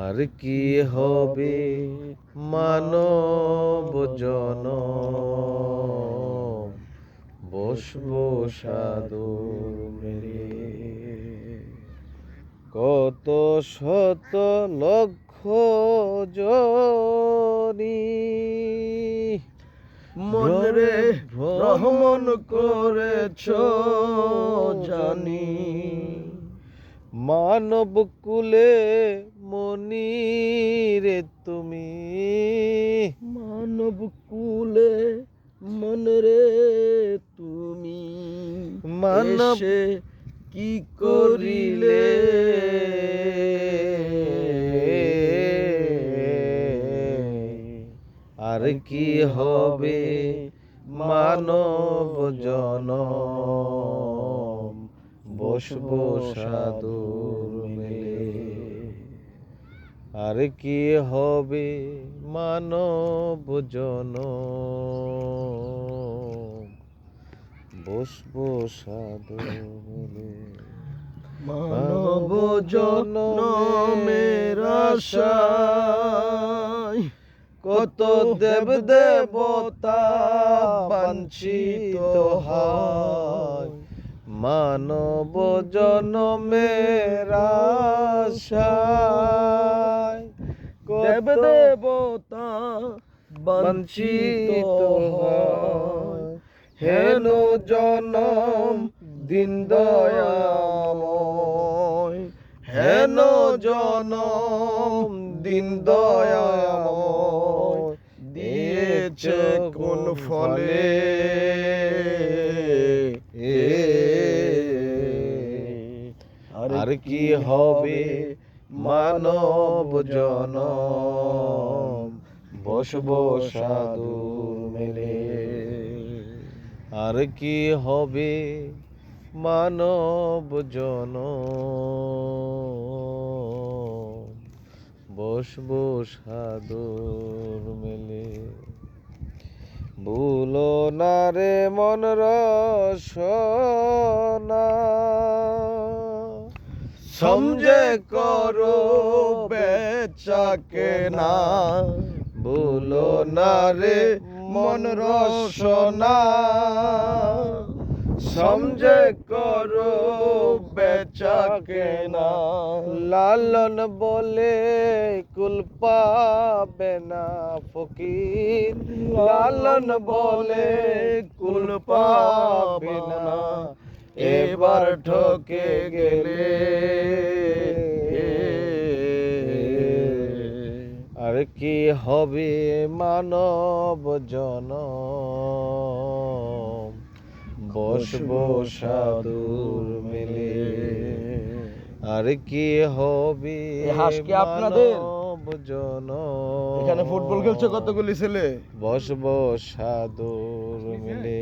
আর কি হবে মানব জন? বসবো সাধু মেরে কত শত লক্ষ জনি মনরে ভ্রমণ করেছ জানি মানব কুলে মনিরে তুমি। মানব কুলে মনরে তুমি। মানব কি করিলে? আর কি হবে মানব জন বসবো সাধুর মেলে। আর কি হবে মানব জন? বসবো সাধুর মেলে। মানব আশায় কত দেব দেবতা বাঞ্ছিত হয়। মানব জনমের আশায় দেব দেবতা বঞ্চিত হেন জনম দিন দয়াময়। হেন জনম দিন দয়াময়। দিয়েছে কোন ফলে? আর কি হবে মানব জন বসব সাধু মেলে। আর কি হবে মানব জন বসব সাধুর মেলে। ভুলো না রে মন রসনা। সমঝে করো বেচাকে না। ভুলো না রে মন রসনা। সমঝে করো বেচাকে না। লালন বলে কুল পাবে না ফকির। লালন বলে কুল পাবে কি হবে মানব জন বসব সাধুর মেলে। আর কি হবে এ হাঁস কি আপনাদের? জন এখানে ফুটবল খেলছে কতগুলি ছেলে? বসব সাধুর মেলে।